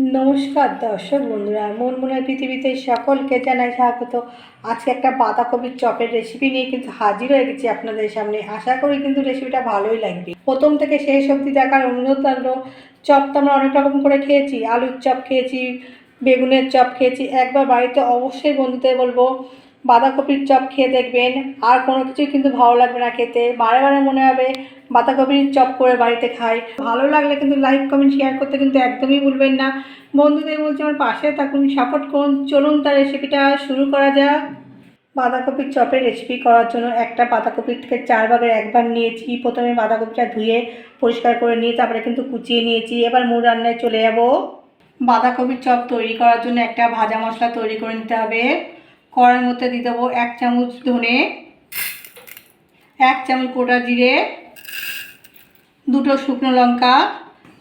নমস্কার দর্শক বন্ধুরা, মন মনের পৃথিবীতে সকলকে জানাই স্বাগত। আজকে একটা বাঁধাকপির চপের রেসিপি নিয়ে কিন্তু হাজির হয়ে গেছি আপনাদের সামনে। আশা করি কিন্তু রেসিপিটা ভালোই লাগবে। প্রথম থেকে শেষ অবধি দেখার অনুরোধ থাকল, চপ তো আমরা অনেক রকম করে খেয়েছি, আলুর চপ খেয়েছি, বেগুনের চপ খেয়েছি। একবার বাড়িতে অবশ্যই বন্ধুদের বলব বাঁধাকপির চপ খেয়ে দেখবেন। আর কোনো কিছুই কিন্তু ভালো লাগবে না খেতে। বারে বারে মনে হবে বাঁধাকপির চপ করে বাড়িতে খাই। ভালো লাগলে কিন্তু লাইক, কমেন্ট শেয়ার করতে কিন্তু একদমই ভুলবেন না। বন্ধুদের বলছি আমার পাশে থাকুন সাপোর্ট করুন। চলুন তার রেসিপিটা শুরু করা যাক। বাঁধাকপির চপের রেসিপি করার জন্য একটা বাঁধাকপির থেকে চার ভাগের একবার নিয়েছি। প্রথমে বাঁধাকপিটা ধুয়ে পরিষ্কার করে নিয়ে তারপরে কিন্তু কুচিয়ে নিয়েছি। এবার মূল রান্নায় চলে যাব। বাঁধাকপির চপ তৈরি করার জন্য একটা ভাজা মশলা তৈরি করে নিতে হবে। কড়াইয়ের মধ্যে দিয়ে দেবো এক চামচ ধনে, এক চামচ গোটা জিরে, দুটো শুকনো লঙ্কা,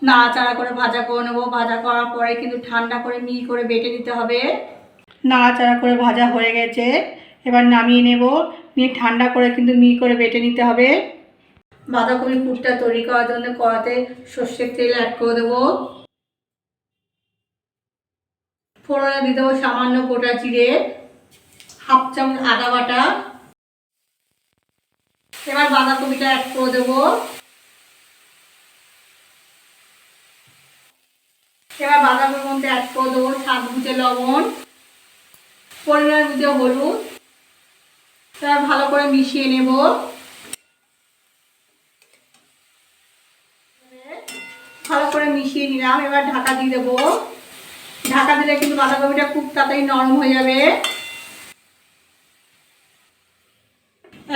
নাড়াচাড়া করে ভাজা করে নেব। ভাজা করার পরে কিন্তু ঠান্ডা করে মিহি করে বেটে দিতে হবে। নাড়াচাড়া করে ভাজা হয়ে গেছে। এবার নামিয়ে নেব। নিয়ে ঠান্ডা করে কিন্তু মিহি করে বেটে নিতে হবে। বাঁধাকপির পুরটা তৈরি করার জন্য কড়াতে সর্ষের তেল অ্যাড করে দেবো। ফোড়নে দিয়ে দেবো সামান্য গোটা জিরে। হাফ চামচ আদা বাটা। এবার বাঁধাকপিটা অ্যাড করে দেবো। এবার বাঁধাকপির মধ্যে অ্যাড করে দেবো স্বাদ বুঝে লবণ, পরিমাণ বুঝে হলুদ। এবার ভালো করে মিশিয়ে নেব। ভালো করে মিশিয়ে নিলাম। এবার ঢাকা দিয়ে দেবো। ঢাকা দিলে কিন্তু বাঁধাকপিটা খুব তাড়াতাড়ি নরম হয়ে যাবে।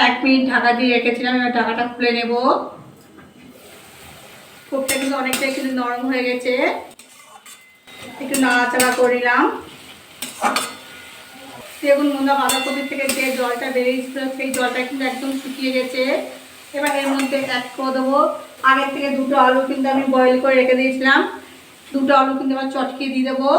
এক মিনিট ঢাকা দিয়ে রেখেছিলাম, এবার ঢাকাটা খুলে নেব। খুবটা কিন্তু অনেকটাই কিন্তু নরম হয়ে গেছে। একটু নাড়াচাড়া করিলাম দেখুন মুন্দা বাঁধাকপি থেকে যে জলটা বেরিয়েছিল, সেই জলটা কিন্তু একদম শুকিয়ে গেছে। এবার এর মধ্যে অ্যাড করে দেবো। আগের থেকে দুটো আলু কিন্তু আমি বয়েল করে রেখে দিয়েছিলাম। দুটো আলু কিন্তু আবার চটকিয়ে দিয়ে দেবো।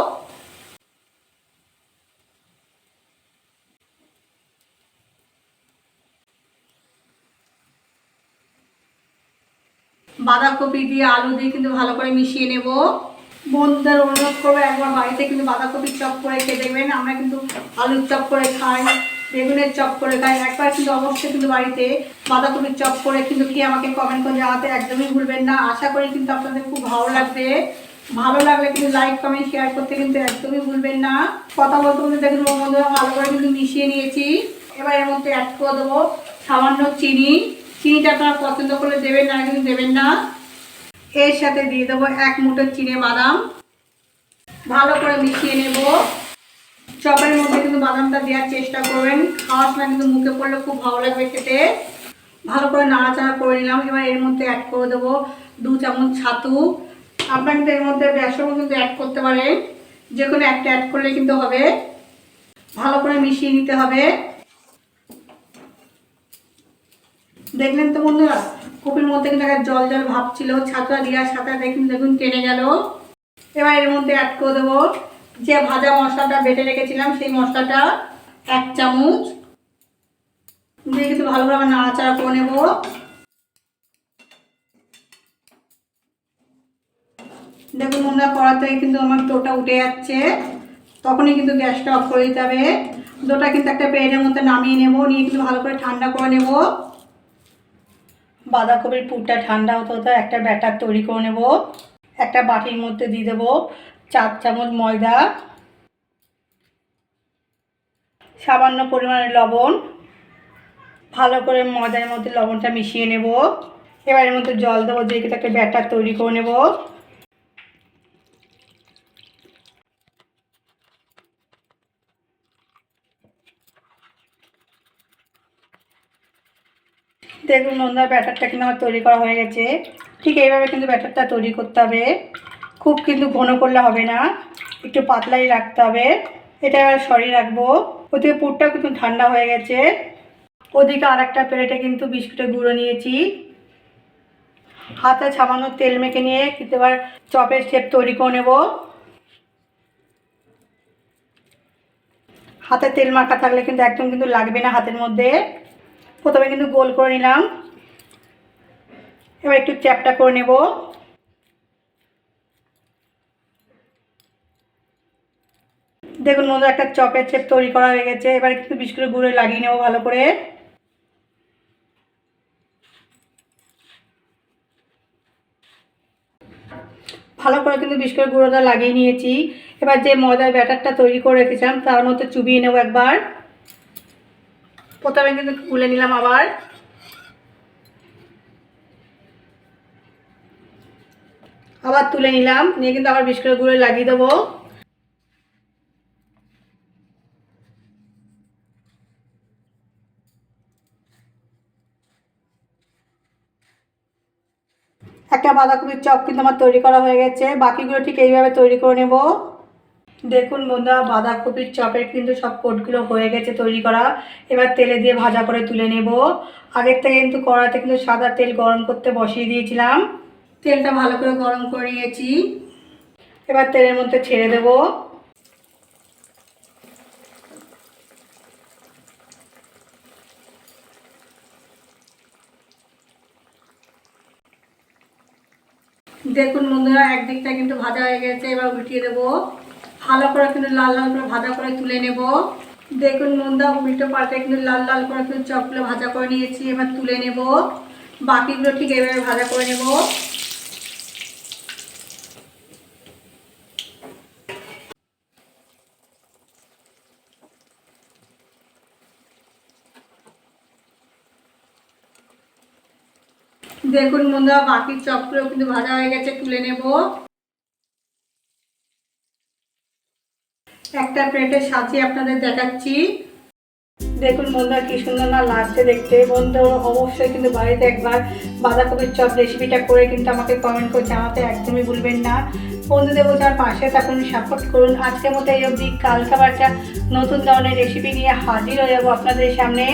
বাঁধাকপি দিয়ে আলু দিয়ে কিন্তু ভালো করে মিশিয়ে নেব। বন্ধুদের অনুরোধ করব, একবার বাড়িতে কিন্তু বাঁধাকপির চপ করে খেয়ে দেখবেন। আমরা কিন্তু আলুর চপ করে খাই, বেগুনের চপ করে খাই। একবার কিন্তু অবশ্যই কিন্তু বাড়িতে বাঁধাকপির চপ করে কিন্তু খেয়ে আমাকে কমেন্ট করে জানাতে একদমই ভুলবেন না। আশা করি কিন্তু আপনাদের খুব ভালো লাগবে। ভালো লাগলে কিন্তু লাইক কমেন্ট শেয়ার করতে কিন্তু একদমই ভুলবেন না। কথা বলতে বলতে দেখুন বন্ধুরা, ভালো করে কিন্তু মিশিয়ে নিয়েছি। এবার এর মধ্যে অ্যাড করে দেবো সামান্য চিনি। চিনিটা আপনারা পছন্দ করলে দেবেন, না কিন্তু দেবেন না। এর সাথে দিয়ে দেবো এক মুঠো চিনে বাদাম। ভালো করে মিশিয়ে নেব। চপের মধ্যে কিন্তু বাদামটা দেওয়ার চেষ্টা করবেন। খাওয়ার সময় কিন্তু মুখে পড়লে খুব ভালো লাগবে খেতে। ভালো করে নাড়াচাড়া করে নিলাম। এবার এর মধ্যে অ্যাড করে দেবো দু চামচ ছাতু। আপনারা কিন্তু এর মধ্যে বেসনও কিন্তু অ্যাড করতে পারেন। যে কোনো একটা অ্যাড করলে কিন্তু হবে। ভালো করে মিশিয়ে নিতে হবে। দেখলেন তো বন্ধুরা, কপির মধ্যে কিন্তু একটা জল জল ভাব ছিল ছাতুয়া দেওয়ার সাথে দেখুন দেখুন টেনে গেল। এবার এর মধ্যে অ্যাড করে দেবো যে ভাজা মশলাটা বেটে রেখেছিলাম, সেই মশলাটা এক চামচ। দিয়ে কিন্তু ভালোভাবে নাড়াচাড়া করে নেব। দেখুন বন্ধুরা কড়া থেকে কিন্তু আমার ডোটা উঠে যাচ্ছে। তখনই কিন্তু গ্যাসটা অফ করে দিতে হবে। ডোটা কিন্তু একটা প্লেটের মধ্যে নামিয়ে নেব, নিয়ে কিন্তু ভালো করে ঠান্ডা করে নেব। বাঁধাকপির পুরটা ঠান্ডা হতে হতে একটা ব্যাটার তৈরি করে নেব, একটা বাটির মধ্যে দিয়ে দেবো চার চামচ ময়দা, সামান্য পরিমাণে লবণ, ভালো করে ময়দার মধ্যে লবণটা মিশিয়ে নেব এবার এর মধ্যে জল দেবো দিয়ে একটা ব্যাটার তৈরি করে নেব। দেখুন বন্ধুরা, ব্যাটারটা কিন্তু আমার তৈরি করা হয়ে গেছে। ঠিক এইভাবে কিন্তু ব্যাটারটা তৈরি করতে হবে। খুব কিন্তু ঘন করলে হবে না। একটু পাতলাই রাখতে হবে। এটা সরিয়ে রাখব। ওদিকে পুরটাও কিন্তু ঠান্ডা হয়ে গেছে। ওদিকে আর একটা প্লেটে কিন্তু বিস্কুটের গুঁড়ো নিয়েছি। হাতে সামান্য তেল মেখে নিয়ে কিন্তু এবার চপের শেপ তৈরি করে নেব। হাতে তেল মাখা থাকলে কিন্তু একদম কিন্তু লাগবে না হাতের মধ্যে। প্রথমে কিন্তু গোল করে নিলাম। এবার একটু চ্যাপটা করে নেব। দেখুন বন্ধু একটা চপের চেপ তৈরি করা হয়ে গেছে। এবার কিন্তু বিস্কুটের গুঁড়ো লাগিয়ে নেব ভালো করে। ভালো করে কিন্তু বিস্কুটের গুঁড়োটা লাগিয়ে নিয়েছি। এবার যে ময়দার ব্যাটারটা তৈরি করে রেখেছিলাম, তার মধ্যে চুবিয়ে নেব একবার। প্রথমে কিন্তু তুলে নিলাম আবার। আবার তুলে নিলাম, নিয়ে কিন্তু আবার বিস্কুটের গুঁড়ো লাগিয়ে দেবো। একটা বাঁধাকপির চপ কিন্তু আমার তৈরি করা হয়ে গেছে, বাকিগুলো ঠিক এইভাবে তৈরি করে নেব। দেখুন বন্ধুরা, বাঁধাকপির চপের কিন্তু সব কোটগুলো হয়ে গেছে তৈরি করা। এবার তেলে দিয়ে ভাজা করে তুলে নেব। আগের থেকে কিন্তু কড়াতে কিন্তু সাদা তেল গরম করতে বসিয়ে দিয়েছিলাম। তেলটা ভালো করে গরম করে নিয়েছি। এবার তেলের মধ্যে ছেড়ে দেব। দেখুন বন্ধুরা, একদিকটা কিন্তু ভাজা হয়ে গেছে, এবার উল্টিয়ে দেবো। ভালো করে কিন্তু লাল লাল করে ভাজা করে তুলে নেব। দেখুন বন্ধুরা উল্টো পাল্টে কিন্তু লাল লাল করে কিন্তু চপগুলো ভাজা করে নিয়েছি, এবার তুলে নেব। বাকিগুলো ঠিক এভাবে ভাজা করে নেব। দেখুন বন্ধুরা বাকি চপগুলো কিন্তু ভাজা হয়ে গেছে, তুলে নেব। একটা প্লেটে সাজিয়ে আপনাদের দেখাচ্ছি। দেখুন বন্ধুরা, কি সুন্দর না লাগছে দেখতে। বন্ধু, অবশ্যই কিন্তু বাড়িতে একবার বাঁধাকপির চপ রেসিপিটা করে কিন্তু আমাকে কমেন্ট করে জানাতে একদমই ভুলবেন না। বন্ধুদের বলছে আমার পাশে থাকুন সাপোর্ট করুন। আজকের মতো এই অবধি কালকে নতুন ধরনের রেসিপি নিয়ে হাজির হয়ে যাব আপনাদের সামনে।